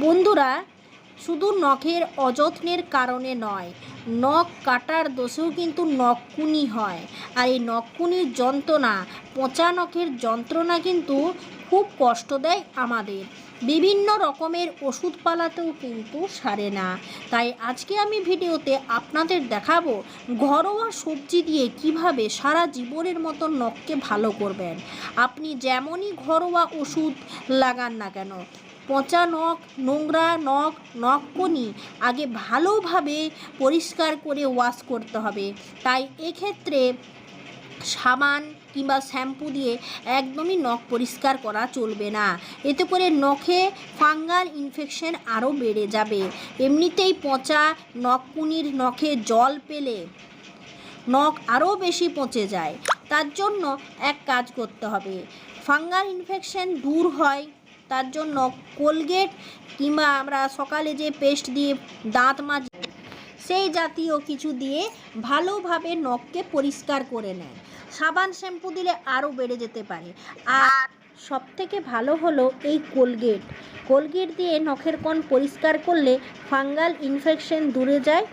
বন্ধুরা, শুধু নখের অযত্নের কারণে নয়, নখ কাটার দোষেও কিন্তু নখকুনি হয়। আর এই নখকুনির যন্ত্রণা, পচা নখের যন্ত্রণা কিন্তু খুব কষ্ট দেয় আমাদের। বিভিন্ন রকমের ওষুধ পালাতেও কিন্তু সারে না। তাই আজকে আমি ভিডিওতে আপনাদের দেখাবো, ঘরোয়া সবজি দিয়ে কীভাবে সারা জীবনের মতো নখকে ভালো করবেন। আপনি যেমনই ঘরোয়া ওষুধ লাগান না কেন পচা নখ, নোংরা নখ, নখকনি আগে ভালোভাবে পরিষ্কার করে ওয়াশ করতে হবে। তাই এক্ষেত্রে সাবান কিংবা শ্যাম্পু দিয়ে একদমই নখ পরিষ্কার করা চলবে না। এতে করে নখে ফাঙ্গাল ইনফেকশন আরও বেড়ে যাবে। এমনিতেই পচা নখকুনির নখে জল পেলে নখ আরও বেশি পচে যায়। তার জন্য এক কাজ করতে হবে। ফাঙ্গাল ইনফেকশন দূর হয় তার জন্য কোলগেট কিংবা আমরা সকালে যে পেস্ট দিয়ে দাঁত মাজি সেই জাতীয় কিছু দিয়ে ভালোভাবে নখকে পরিষ্কার করে নেন সাবান শ্যাম্পু দিলে আরও বেড়ে যেতে পারে। আর সব থেকে ভালো হলো এই কোলগেট। কোলগেট দিয়ে নখের কোণ পরিষ্কার করলে ফাঙ্গাল ইনফেকশন দূরে যায়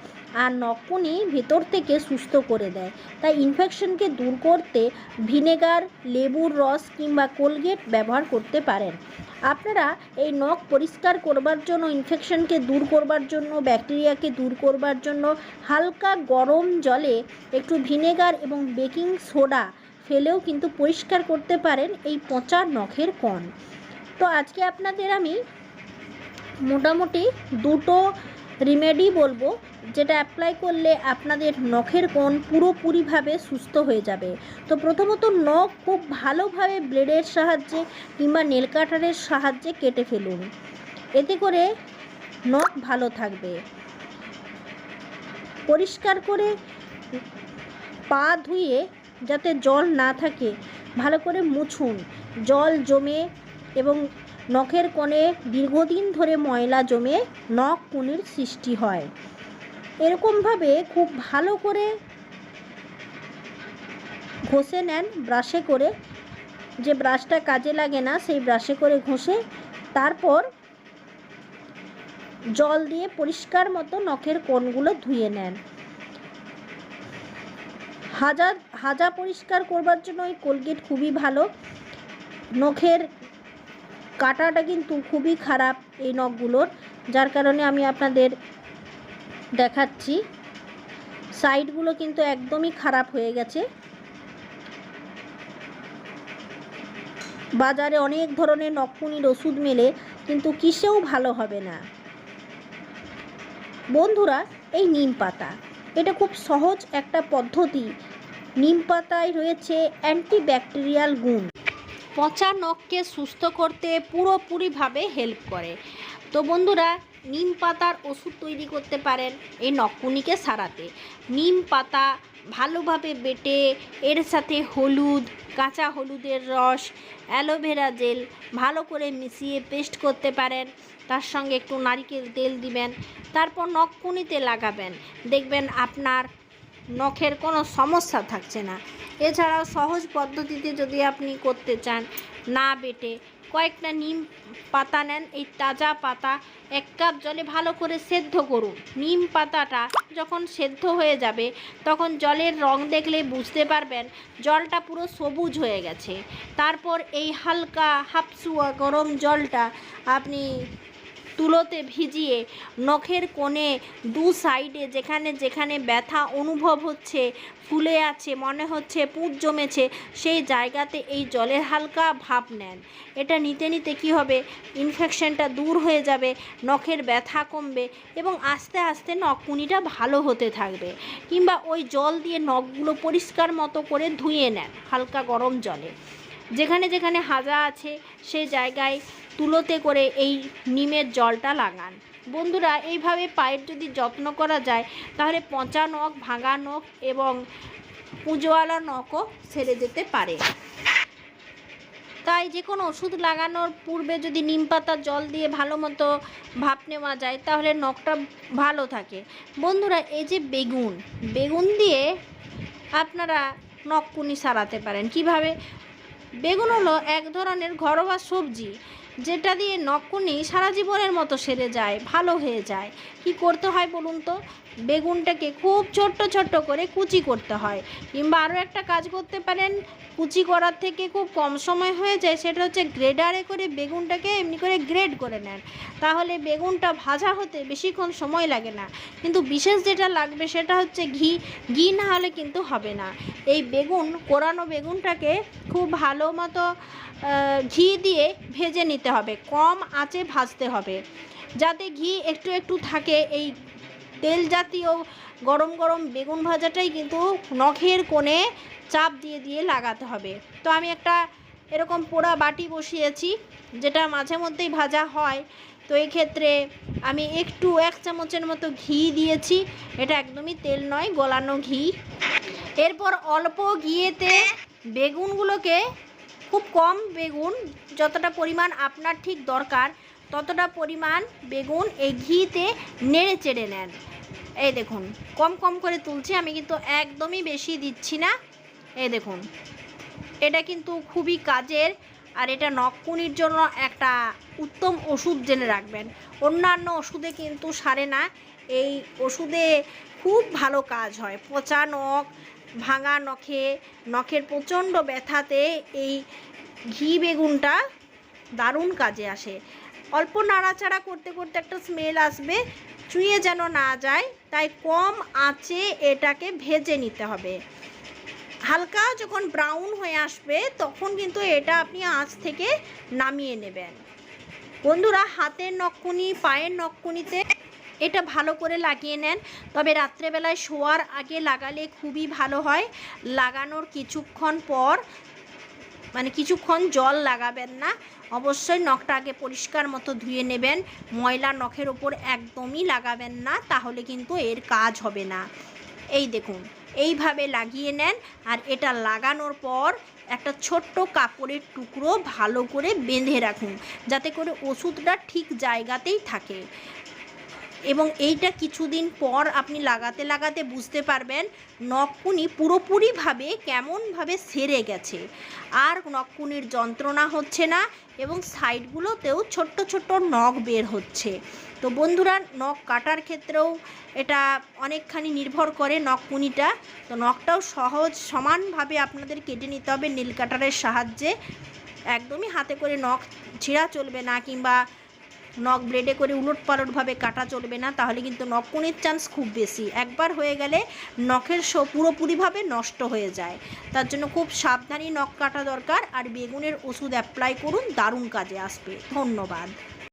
আর নখকুনি ভেতর থেকে সুস্থ করে দেয়। তাই ইনফেকশনকে দূর করতে ভিনেগার, লেবুর রস কিংবা কোলগেট ব্যবহার করতে পারেন। আপনারা এই নখ পরিষ্কার করবার জন্য ইনফেকশনকে দূর করবার জন্য ব্যাকটেরিয়াকে দূর করবার জন্য হালকা গরম জলে একটু ভিনেগার এবং বেকিং সোডা ফেলেও কিন্তু পরিষ্কার করতে পারেন এই পচা নখের কণ। তো আজকে আপনাদের আমি মোটামুটি দুটো রিমেডি বলব, যেটা অ্যাপ্লাই করলে আপনাদের নখের কোণ পুরোপুরিভাবে সুস্থ হয়ে যাবে। তো প্রথমত নখ খুব ভালোভাবে ব্লেডের সাহায্যে কিংবা নেল কাটারের সাহায্যে কেটে ফেলুন। এতে করে নখ ভালো থাকবে। পরিষ্কার করে পা ধুয়ে যাতে জল না থাকে, ভালো করে মুছুন। জল জমে এবং নখের কোণে দীর্ঘদিন ধরে ময়লা জমে নখ কুনির সৃষ্টি হয়। এরকমভাবে খুব ভালো করে ঘষে নেন, ব্রাশে করে। যে ব্রাশটা কাজে লাগে না, সেই ব্রাশে করে ঘষে। তারপর জল দিয়ে পরিষ্কার মতো নখের কোণগুলো ধুয়ে নেন। হাজা হাজা পরিষ্কার করবার জন্য ওই কোলগেট খুবই ভালো। নখের কাটাটা কিন্তু খুবই খারাপ এই নখগুলোর, যার কারণে আমি আপনাদের দেখাচ্ছি। সাইডগুলো কিন্তু একদমই খারাপ হয়ে গেছে। বাজারে অনেক ধরনের নখকুনির ওষুধ মেলে, কিন্তু কিসেও ভালো হবে না। বন্ধুরা, এই নিম পাতা, এটা খুব সহজ একটা পদ্ধতি। নিম পাতায় রয়েছে অ্যান্টিব্যাকটেরিয়াল গুণ। পচা নখকে সুস্থ করতে পুরোপুরিভাবে হেল্প করে। তো বন্ধুরা, নিম পাতার ওষুধ তৈরি করতে পারেন এই নখকুনিকে সারাতে। নিম পাতা ভালোভাবে বেটে, এর সাথে হলুদ, কাঁচা হলুদের রস, অ্যালোভেরা জেল ভালো করে মিশিয়ে পেস্ট করতে পারেন। তার সঙ্গে একটু নারকেল তেল দিবেন। তারপর নখকুনিতে লাগাবেন। দেখবেন আপনার নখের কোনো সমস্যা থাকছে না। এছাড়াও সহজ পদ্ধতিতে যদি আপনি করতে চান, না বেটে কয়েকটা নিম পাতা নেন, এই তাজা পাতা এক কাপ জলে ভালো করে সেদ্ধ করুন। নিম পাতাটা যখন সেদ্ধ হয়ে যাবে, তখন জলের রং দেখলে বুঝতে পারবেন জলটা পুরো সবুজ হয়ে গেছে। তারপর এই হালকা হাফসুয়া গরম জলটা আপনি তুলোতে ভিজিয়ে নখের কোণে দু সাইডে যেখানে যেখানে ব্যথা অনুভব হচ্ছে, ফুলে আছে, মনে হচ্ছে পুঁজ জমেছে, সেই জায়গাতে এই জলের হালকা ভাপ নেন। এটা নিতে নিতে কি হবে? ইনফেকশনটা দূর হয়ে যাবে, নখের ব্যথা কমবে এবং আস্তে আস্তে নখকুনিটা ভালো হতে থাকবে। কিংবা ওই জল দিয়ে নখগুলো পরিষ্কার মতো করে ধুয়ে নেন, হালকা গরম জলে। যেখানে যেখানে হাজা আছে, সেই জায়গায় তুলোতে করে এই নিমের জলটা লাগান। বন্ধুরা, এইভাবে পায়ের যদি যত্ন করা যায়, তাহলে পচা নখ, ভাঙা নখ এবং পুজোওয়ালা নখও সেরে যেতে পারে। তাই যে কোনো ওষুধ লাগানোর পূর্বে যদি নিম পাতার জল দিয়ে ভালো মতো ভাপ নেওয়া যায়, তাহলে নখটা ভালো থাকে। বন্ধুরা, এই যে বেগুন বেগুন দিয়ে আপনারা নখকুনি সারাতে পারেন। কীভাবে? বেগুন হলো এক ধরনের ঘরোয়া সবজি। যেটা দিয়ে নকুনি সারা জীবনের মতো সেরে যায়, ভালো হয়ে যায়। কি করতে হয় বলুন তো? বেগুনটাকে খুব ছোট্ট ছোট্ট করে কুচি করতে হয়। কিংবা আরও একটা কাজ করতে পারেন, কুচি করার থেকে খুব কম সময় হয়ে যায়, সেটা হচ্ছে গ্রেডারে করে বেগুনটাকে এমনি করে গ্রেড করে নেন। তাহলে বেগুনটা ভাজা হতে বেশিক্ষণ সময় লাগে না। কিন্তু বিশেষ যেটা লাগবে সেটা হচ্ছে ঘি। ঘি না হলে কিন্তু হবে না। এই বেগুন, কোরানো বেগুনটাকে খুব ভালো মতো ঘি দিয়ে ভেজে নিতে হবে, কম আঁচে ভাজতে হবে। যাতে ঘি একটু একটু থাকে, এই তেল জাতীয় গরম গরম বেগুন ভাজাটাই কিন্তু নখের কোণে চাপ দিয়ে দিয়ে লাগাতে হবে। তো আমি একটা এরকম পোড়া বাটি বসিয়েছি, যেটা মাঝে মধ্যেই ভাজা হয়। তো ক্ষেত্রে আমি একটু এক চামচের মতো ঘি দিয়েছি, এটা একদমই তেল নয়, গলানো ঘি। এরপর অল্প ঘিয়েতে বেগুনগুলোকে খুব কম বেগুন, যতটা পরিমাণ আপনার ঠিক দরকার, ততটা পরিমাণ বেগুন এই ঘিতে নেড়ে চেড়ে নেন। এই দেখুন, কম কম করে তুলছি, আমি কিন্তু একদমই বেশি দিচ্ছি না। এই দেখুন, এটা কিন্তু খুবই কাজের আর এটা নখকুনির জন্য একটা উত্তম ওষুধ জেনে রাখবেন। অন্যান্য ওষুধে কিন্তু সারে না, এই ওষুধে খুব ভালো কাজ হয়, পচা নখ ভাঙা নখে, নখের প্রচণ্ড ব্যথাতে এই ঘি বেগুনটা দারুণ কাজে আসে। অল্প নাড়াচাড়া করতে করতে একটা স্মেল আসবে চুইয়ে যেন না যায়, তাই কম আঁচে এটাকে ভেজে নিতে হবে। হালকা যখন ব্রাউন হয়ে আসবে, তখন কিন্তু এটা আপনি আঁচ থেকে নামিয়ে নেবেন। বন্ধুরা, হাতের নখকুনি পায়ের নখকুনিতে এটা ভালো করে লাগিয়ে নেন। তবে রাত্রেবেলায় শোয়ার আগে লাগালে খুবই ভালো হয়। লাগানোর কিছুক্ষণ পর মানে কিছুক্ষণ জল লাগাবেন না। অবশ্যই নখটা আগে পরিষ্কার মতো ধুয়ে নেবেন। ময়লা নখের ওপর একদমই লাগাবেন না, তাহলে কিন্তু এর কাজ হবে না। এই দেখুন, এইভাবে লাগিয়ে নেন। আর এটা লাগানোর পর একটা ছোট্ট কাপড়ের টুকরো ভালো করে বেঁধে রাখুন। যাতে করে ওষুধটা ঠিক জায়গাতেই থাকে। এবং এইটা কিছুদিন পর আপনি লাগাতে লাগাতে বুঝতে পারবেন নখকুনি পুরোপুরিভাবে কেমনভাবে সেরে গেছে। আর নখকুনির যন্ত্রণা হচ্ছে না এবং সাইডগুলোতেও ছোট্ট ছোট্ট নখ বের হচ্ছে। তো বন্ধুরা, নখ কাটার ক্ষেত্রেও এটা অনেকখানি নির্ভর করে নখকুনিটা। তো নখটাও সহজ, সমানভাবে আপনাদের কেটে নিতে হবে নীল কাটারের সাহায্যে। একদমই হাতে করে নখ ছিঁড়া চলবে না কিংবা নখ ব্লেডে করে উলট পালটভাবে কাটা চলবে না, তাহলে কিন্তু নখকুনির চান্স খুব বেশি। একবার হয়ে গেলে নখের শো পুরোপুরিভাবে নষ্ট হয়ে যায়। তার জন্য খুব সাবধানী নখ কাটা দরকার, আর বেগুনের ওষুধ অ্যাপ্লাই করুন, দারুণ কাজে আসবে। ধন্যবাদ।